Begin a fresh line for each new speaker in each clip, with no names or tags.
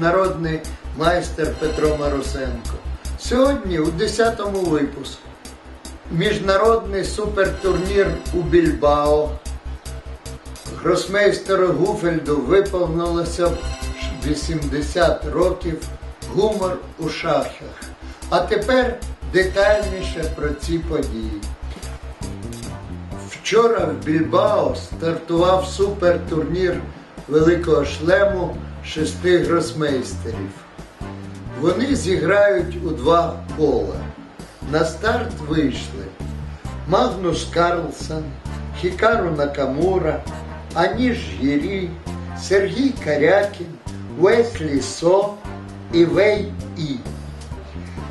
я, міжнародний майстер Петро Марусенко. Сьогодні у 10-му випуску міжнародний супертурнір у Більбао. Гросмейстеру Гуфельду виповнилося 80 років гумор у шахах. А тепер детальніше про ці події. Вчора в Більбао стартував супертурнір великого шлему шести гросмейстерів. Вони зіграють у два кола. На старт вийшли Магнус Карлсон, Хікару Накамура, Аніш Єрі, Сергій Карякін, Уеслі Со і Вей І.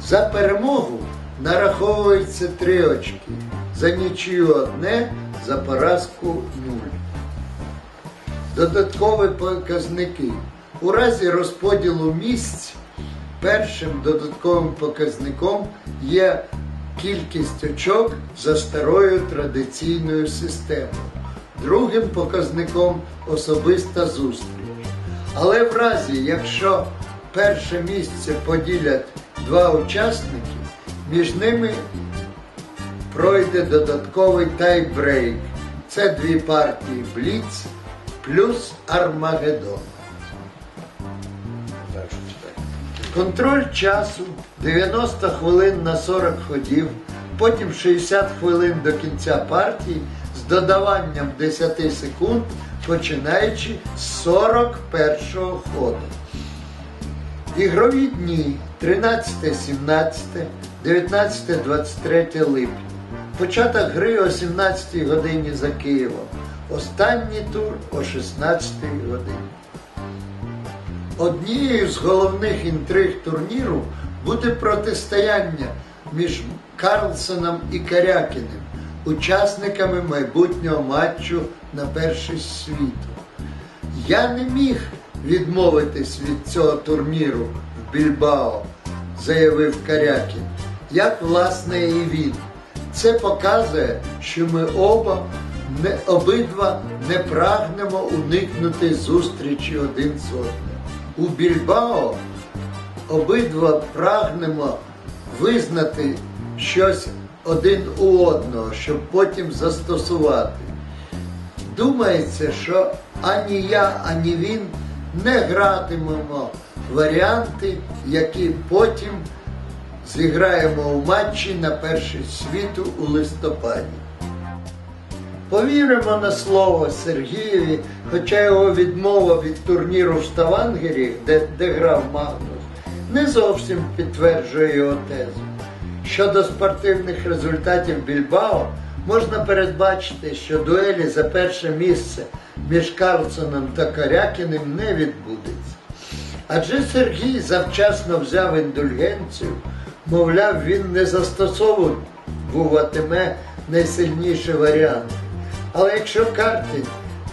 За перемогу нараховується три очки, за нічию одне, за поразку нуль. Додаткові показники. У разі розподілу місць першим додатковим показником є кількість очок за старою традиційною системою. Другим показником особиста зустріч. Але в разі, якщо перше місце поділять два учасники, між ними пройде додатковий тайбрейк. Це дві партії Бліц плюс Армагеддон. Контроль часу 90 хвилин на 40 ходів, потім 60 хвилин до кінця партії з додаванням 10 секунд, починаючи з 41-го ходу. Ігрові дні 13-17, 19-23 липня. Початок гри о 17 годині за Києвом. Останній тур о 16 годині. Однією з головних інтриг турніру буде протистояння між Карлсоном і Карякіним, учасниками майбутнього матчу на перший світу. Я не міг відмовитись від цього турніру в Більбао, заявив Карякін, як власне і він. Це показує, що ми оба не, обидва не прагнемо уникнути зустрічі один з одним. У Більбао обидва прагнемо визнати щось один у одного, щоб потім застосувати. Думається, що ані я, ані він не гратимемо варіанти, які потім зіграємо у матчі на перший світу у листопаді. Повіримо на слово Сергієві, хоча його відмова від турніру в Ставангері, де, де грав Магнус, не зовсім підтверджує його тезу. Щодо спортивних результатів Більбао, можна передбачити, що дуелі за перше місце між Карлсоном та Карякіним не відбудеться. Адже Сергій завчасно взяв індульгенцію, мовляв, він не застосовуватиме найсильніший варіант. Але якщо Картін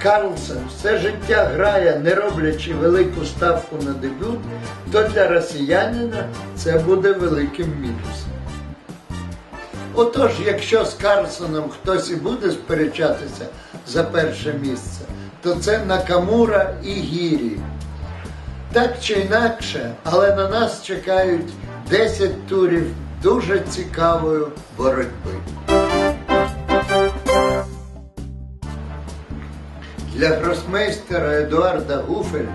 Карлсон все життя грає, не роблячи велику ставку на дебют, то для росіянина це буде великим мінусом. Отож, якщо з Карлсоном хтось і буде сперечатися за перше місце, то це Накамура і Гірі. Так чи інакше, але на нас чекають 10 турів дуже цікавої боротьби. Для гросмейстера Едуарда Гуфельда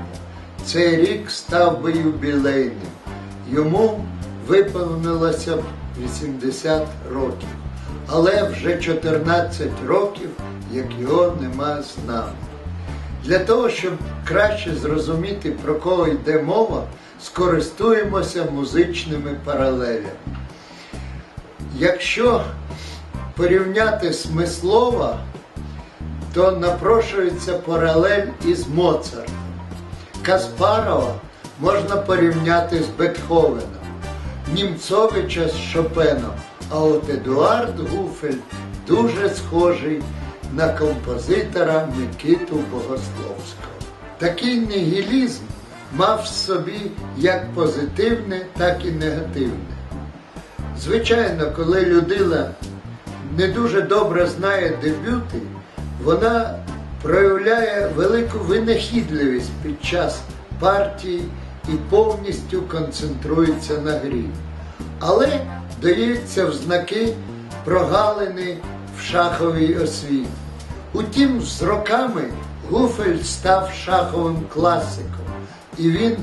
цей рік став би юбілейним. Йому виповнилося б 80 років. Але вже 14 років, як його нема з нами. Для того, щоб краще зрозуміти, про кого йде мова, скористуємося музичними паралелями. Якщо порівняти смислова, то напрошується паралель із Моцартом. Каспарова можна порівняти з Бетховеном, Німцовича з Шопеном, а от Едуард Гуфель дуже схожий на композитора Микиту Богословського. Такий нігілізм мав в собі як позитивне, так і негативне. Звичайно, коли людина не дуже добре знає дебюти, вона проявляє велику винахідливість під час партії і повністю концентрується на грі. Але даються в знаки прогалини в шаховій освіті. Утім, з роками Гуфель став шаховим класиком, і він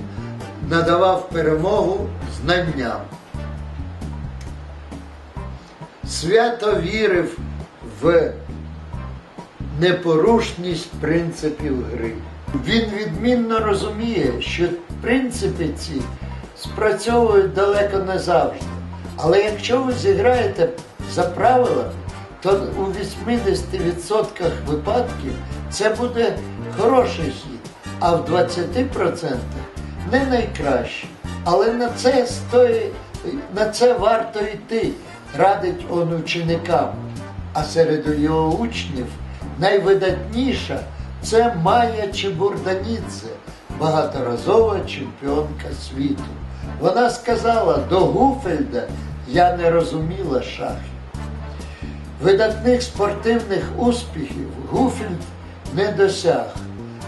надавав перемогу знанням. Свято вірив в непорушність принципів гри. Він відмінно розуміє, що принципи ці спрацьовують далеко не завжди. Але якщо ви зіграєте за правилами, то у 80% випадків це буде хороший хід, а в 20% не найкраще. Але на це стоїть, на це варто йти, радить он ученикам. А серед його учнів найвидатніша це Майя Чебурданідзе, багаторазова чемпіонка світу. Вона сказала, до Гуфельда я не розуміла шахів. Видатних спортивних успіхів Гуфельд не досяг.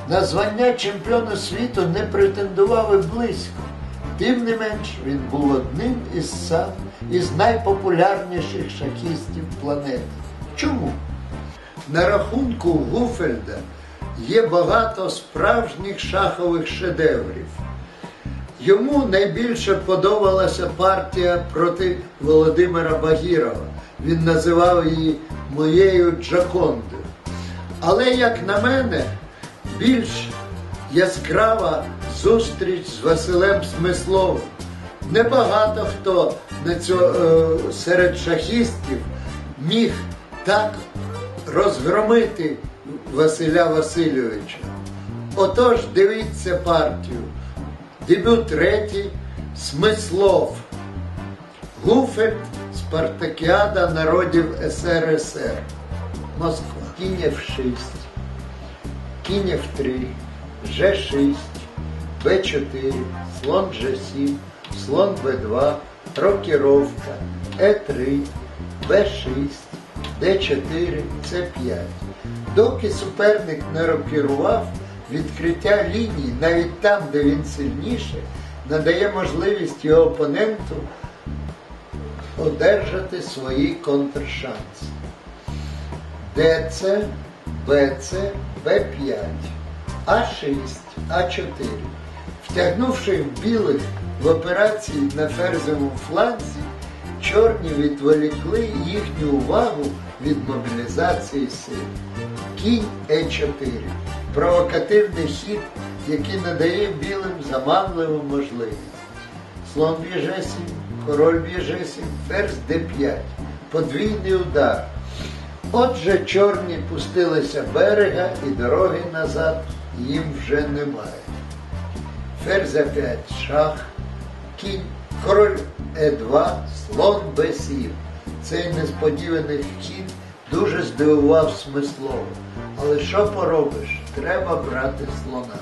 На звання чемпіона світу не претендував і близько. Тим не менш, він був одним із сам із найпопулярніших шахістів планети. Чому? На рахунку Гуфельда є багато справжніх шахових шедеврів. Йому найбільше подобалася партія проти Володимира Багірова. Він називав її моєю Джакондою. Але, як на мене, більш яскрава зустріч з Василем Смисловим. Небагато хто на цьо, е, серед шахістів міг так розгромити Василя Васильовича. Отож, дивіться партію. Дебют третій Смислов. Гуфельд Спартакіада народів СРСР. Москва. Кінь F6, Кінь F3, G6, Б4, слон G7, слон Б2, рокіровка, Е3, Б6, Д4, С5. Доки суперник не рокірував, відкриття ліній, навіть там, де він сильніше, надає можливість його опоненту одержати свої контршанси. ДЦ, БЦ, Б5, А6, А4. Втягнувши в білих в операції на ферзовому фланзі, чорні відволікли їхню увагу від мобілізації сил. Кінь Е4. Провокативний хід, який надає білим заманливу можливість. Слон б'є 7 король б'є 7 ферзь Д5. Подвійний удар. Отже, чорні пустилися берега і дороги назад їм вже немає. Ферзь А5 шах, кінь, король Е2, слон Б7. Цей несподіваний хід дуже здивував смислово. Але що поробиш? Треба брати слона.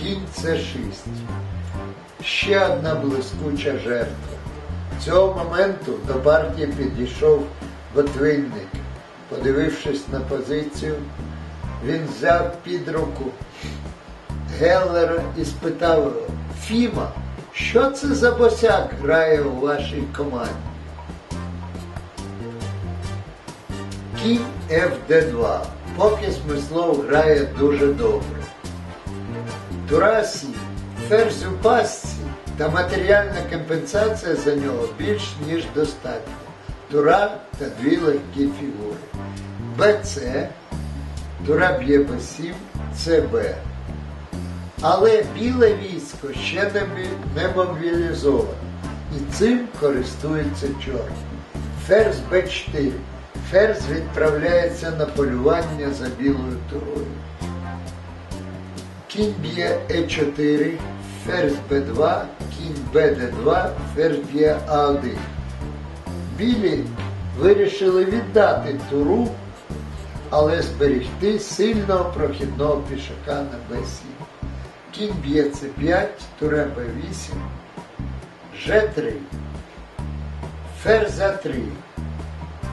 Кінь С6. Ще одна блискуча жертва. Цього моменту до партії підійшов Ботвинник. Подивившись на позицію, він взяв під руку Геллера і спитав Фіма, що це за босяк грає у вашій команді? Кінь ФД2. Поки Смислов грає дуже добре. Турасі, ферзь у пастці та матеріальна компенсація за нього більш ніж достатня. Тура та дві легкі фігури. БЦ, Тура б'є Б7, ЦБ. Але біле військо ще не, мі- не мобілізовано. І цим користується чорний. Ферзь Б4. Ферзь відправляється на полювання за білою турою. Кінь б'є Е4, ферзь Б2, кінь БД2, ферзь б'є А1. Білі вирішили віддати туру, але зберегти сильного прохідного пішака на Б7. Кінь б'є С5, туре Б8, Ж3, ферзь А3.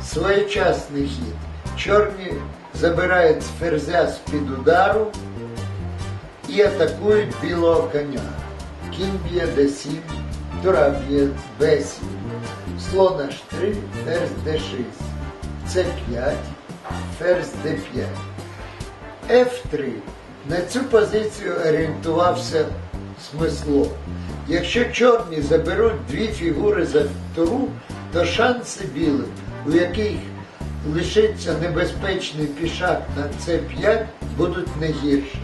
Своєчасний хід. Чорні забирають ферзя з-під удару і атакують білого коня. Кінь б'є d7, тура б'є b7, слон h3, ферзь d6, c5, ферзь d5. F3. На цю позицію орієнтувався смисло. Якщо чорні заберуть дві фігури за туру, то шанси білих, у яких лишиться небезпечний пішак на С5, будуть не гірші.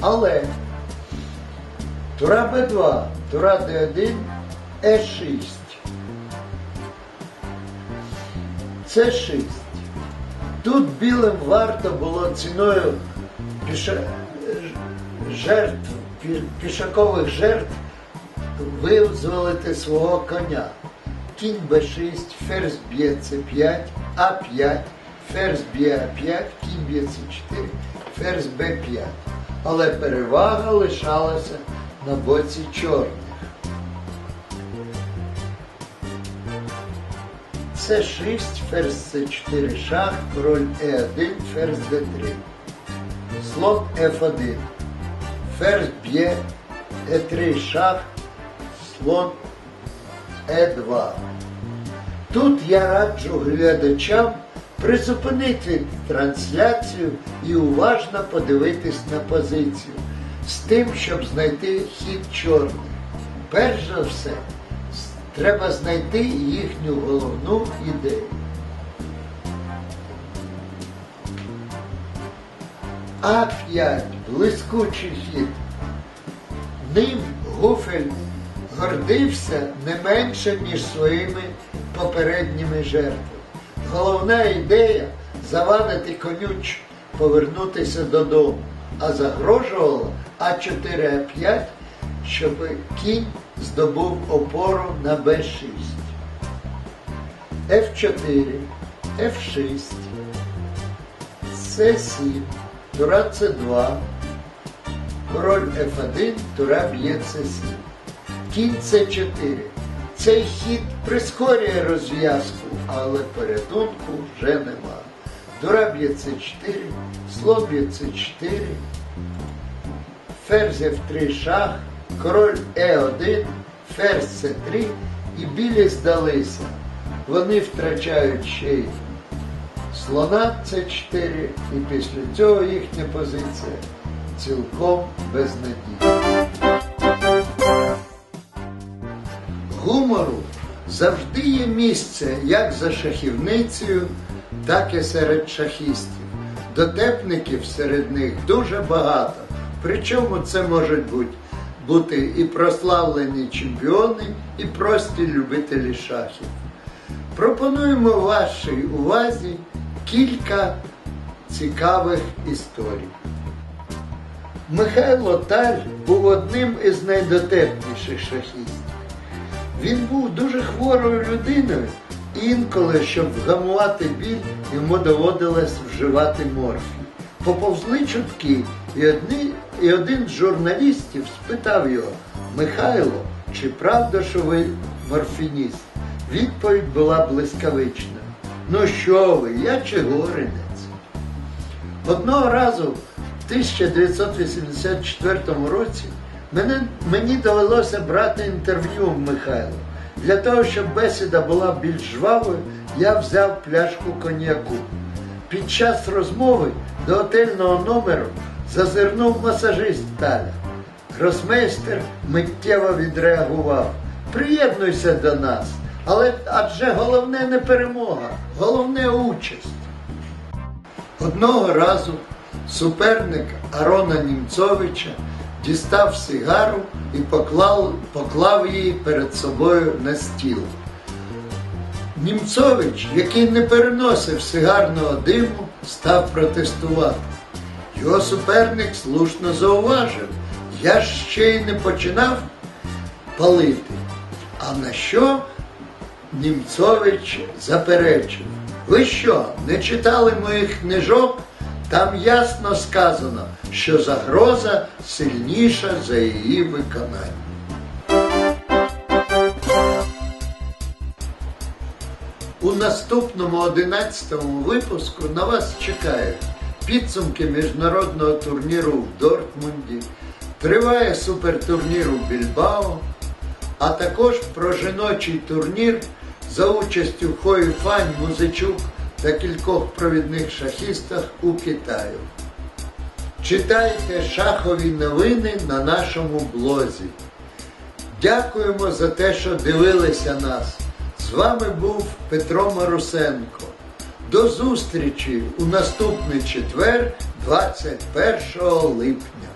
Але тура Б2, тура Д1, Е6. С6. Тут білим варто було ціною піша... жертв, пішакових жертв визволити свого коня. Кінь Б6, ферзь б'є С5, А5, ферзь б'є А5, кінь б'є С4, ферзь Б5. Але перевага лишалася на боці чорних. С6, ферзь С4 шах, король Е1, ферзь Д3. Слон F1. Ферзь б'є Е3 шах, слон Е2. Тут я раджу глядачам призупинити трансляцію і уважно подивитись на позицію з тим, щоб знайти хід чорних. Перш за все, треба знайти їхню головну ідею. А5 блискучий хід. Ним Гуфель гордився не менше, ніж своїми попередніми жертвами. Головна ідея завадити конюч повернутися додому, а загрожувала А4 А5, щоб кінь здобув опору на Б6. F4, F6, С7, тура С2, король F1, тура б'є С7. Кінь С4. Цей хід прискорює розв'язку, але порятунку вже нема. Тура б'є С4, слон б'є С4, ферзь F3 шах, король Е1, ферзь С3 і білі здалися. Вони втрачають ще й слона С4, і після цього їхня позиція цілком безнадійна. Гумору завжди є місце як за шахівницею, так і серед шахістів. Дотепників серед них дуже багато. Причому це можуть бути, бути і прославлені чемпіони, і прості любителі шахів. Пропонуємо вашій увазі кілька цікавих історій. Михайло Таль був одним із найдотепніших шахістів. Він був дуже хворою людиною, інколи, щоб вгамувати біль, йому доводилось вживати морфій. Поповзли чутки, і, одні, і один з журналістів спитав його, Михайло, чи правда, що ви морфініст? Відповідь була блискавична. Ну що ви, я чигоринець. Одного разу 1984 році мене, мені довелося брати інтерв'ю у Михайла. Для того, щоб бесіда була більш жвавою, я взяв пляшку коньяку. Під час розмови до готельного номеру зазирнув масажист Таля. Гросмейстер миттєво відреагував. Приєднуйся до нас, але адже головне не перемога, головне участь. Одного разу суперник Арона Німцовича дістав сигару і поклав, поклав її перед собою на стіл. Німцович, який не переносив сигарного диму, став протестувати. Його суперник слушно зауважив, я ще й не починав палити. А на що Німцович заперечив? Ви що, не читали моїх книжок? Там ясно сказано, що загроза сильніша за її виконання. У наступному 11 випуску на вас чекають підсумки міжнародного турніру в Дортмунді, триває супертурнір у Більбао, а також про жіночий турнір за участю Хої Фань, Музичук та кількох провідних шахістах у Китаю. Читайте шахові новини на нашому блозі. Дякуємо за те, що дивилися нас. З вами був Петро Марусенко. До зустрічі у наступний четвер, 21 липня.